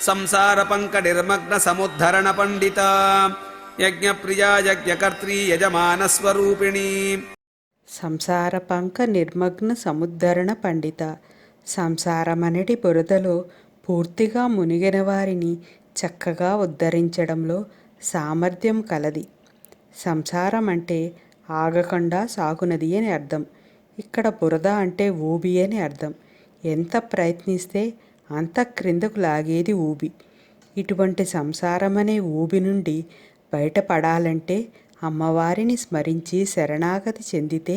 సంసార పంక నిర్మగ్న సముద్ధరణ పండిత యజ్ఞప్రియా యజ్ఞకర్త్రీ యజమాన స్వరూపిణి సంసార పంక నిర్మగ్న సముద్ధరణ పండిత సంసారమనటి బురదలో పూర్తిగా మునిగిన వారిని చక్కగా ఉద్ధరించడంలో సామర్థ్యం కలది. సంసారం అంటే ఆగకుండా సాగునది అని అర్థం. ఇక్కడ బురద అంటే ఊబి అని అర్థం. ఎంత ప్రయత్నిస్తే అంత క్రిందకు లాగేది ఊబి. ఇటువంటి సంసారమనే ఊబి నుండి బయటపడాలంటే అమ్మవారిని స్మరించి శరణాగతి చెందితే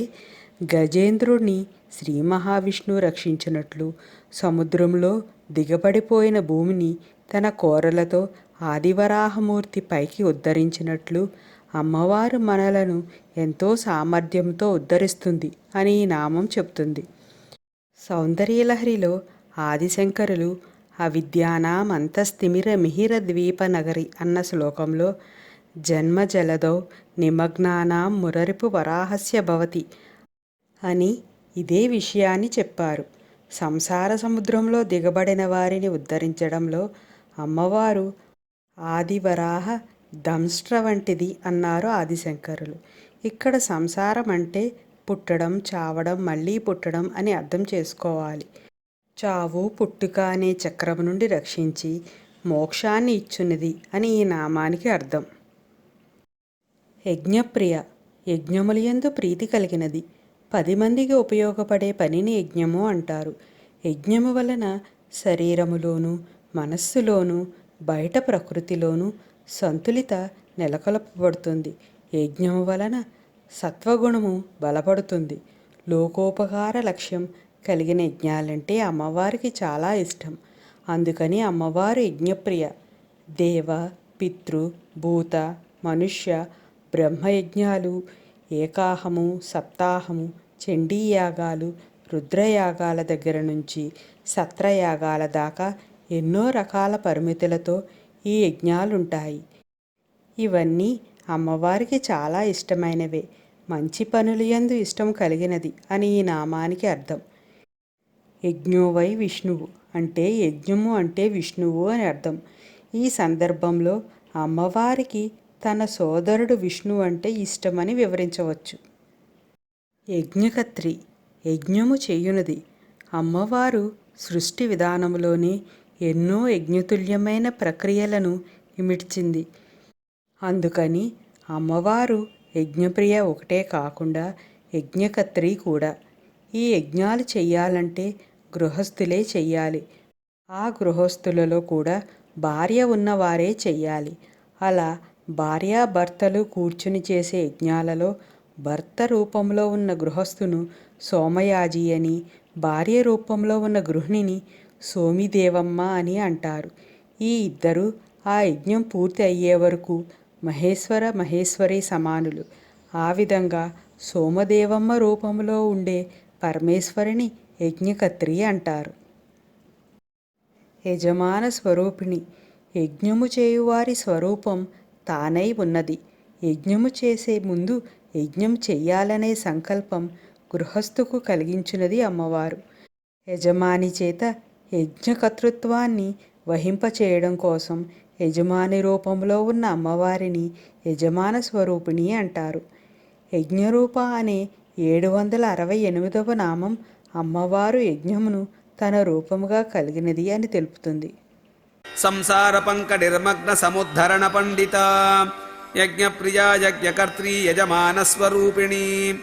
గజేంద్రుని శ్రీ మహావిష్ణువు రక్షించినట్లు సముద్రంలో దిగబడిపోయిన భూమిని తన కోరలతో ఆదివరాహమూర్తి పైకి ఉద్ధరించినట్లు అమ్మవారు మనలను ఎంతో సామర్థ్యంతో ఉద్ధరిస్తుంది అని ఈ నామం చెప్తుంది. సౌందర్యలహరిలో ఆదిశంకరులు అవిద్యానామంతస్థిమిర మిహిర ద్వీప నగరి అన్న శ్లోకంలో జన్మ జలదౌ నిమగ్నానాం మురరిపు వరాహస్య భవతి అని ఇదే విషయాన్ని చెప్పారు. సంసార సముద్రంలో దిగబడిన వారిని ఉద్ధరించడంలో అమ్మవారు ఆదివరాహ దంష్ట్ర వంటిది అన్నారు ఆదిశంకరులు. ఇక్కడ సంసారం అంటే పుట్టడం చావడం మళ్ళీ పుట్టడం అని అర్థం చేసుకోవాలి. చావు పుట్టుక అనే చక్రం నుండి రక్షించి మోక్షాన్ని ఇచ్చున్నది అని ఈ నామానికి అర్థం. యజ్ఞప్రియ. యజ్ఞములయందు ప్రీతి కలిగినది. పది మందికి ఉపయోగపడే పనిని యజ్ఞము అంటారు. యజ్ఞము వలన శరీరములోను మనస్సులోను బయట ప్రకృతిలోను సంతులిత నెలకొల్పబడుతుంది. యజ్ఞము వలన సత్వగుణము బలపడుతుంది. లోకోపకార లక్ష్యం కలిగిన యజ్ఞాలంటే అమ్మవారికి చాలా ఇష్టం. అందుకని అమ్మవారు యజ్ఞప్రియ. దేవ పితృ భూత మనుష్య బ్రహ్మయజ్ఞాలు ఏకాహము సప్తాహము చండీయాగాలు రుద్రయాగాల దగ్గర నుంచి సత్రయాగాల దాకా ఎన్నో రకాల పరిమితులతో ఈ యజ్ఞాలుంటాయి. ఇవన్నీ అమ్మవారికి చాలా ఇష్టమైనవే. మంచి పనులు యందు ఇష్టం కలిగినది అని ఈ నామానికి అర్థం. యజ్ఞోవై విష్ణువు. అంటే యజ్ఞము అంటే విష్ణువు అని అర్థం. ఈ సందర్భంలో అమ్మవారికి తన సోదరుడు విష్ణువు అంటే ఇష్టమని వివరించవచ్చు. యజ్ఞకత్రి. యజ్ఞము చేయునది. అమ్మవారు సృష్టి విధానంలోనే ఎన్నో యజ్ఞతుల్యమైన ప్రక్రియలను ఇమిడ్చింది. అందుకని అమ్మవారు యజ్ఞప్రియ ఒకటే కాకుండా యజ్ఞకత్రి కూడా. ఈ యజ్ఞాలు చేయాలంటే గృహస్థులే చెయ్యాలి. ఆ గృహస్థులలో కూడా భార్య ఉన్నవారే చెయ్యాలి. అలా భార్యాభర్తలు కూర్చుని చేసే యజ్ఞాలలో భర్త రూపంలో ఉన్న గృహస్థును సోమయాజి అని భార్య రూపంలో ఉన్న గృహిణిని సోమిదేవమ్మ అని అంటారు. ఈ ఇద్దరు ఆ యజ్ఞం పూర్తి అయ్యే వరకు మహేశ్వర మహేశ్వరి సమానులు. ఆ విధంగా సోమదేవమ్మ రూపంలో ఉండే పరమేశ్వరిని యజ్ఞకత్రి అంటారు. యజమాన స్వరూపిణి యజ్ఞము చేయువారి స్వరూపం తానై ఉన్నది. యజ్ఞము చేసే ముందు యజ్ఞం చెయ్యాలనే సంకల్పం గృహస్థుకు కలిగించినది అమ్మవారు. యజమాని చేత యజ్ఞకర్తృత్వాన్ని వహింపచేయడం కోసం యజమాని రూపంలో ఉన్న అమ్మవారిని యజమాన స్వరూపిణి అంటారు. యజ్ఞరూప అనే ఏడు వందల అరవై ఎనిమిదవ నామం అమ్మవారు యజ్ఞమును తన రూపముగా కలిగినది అని తెలుపుతుంది. సంసార పంక నిర్మగ్న సముద్ధరణ పండిత యజ్ఞప్రియా యజ్ఞకర్త్రీ యజమాన స్వరూపిణి.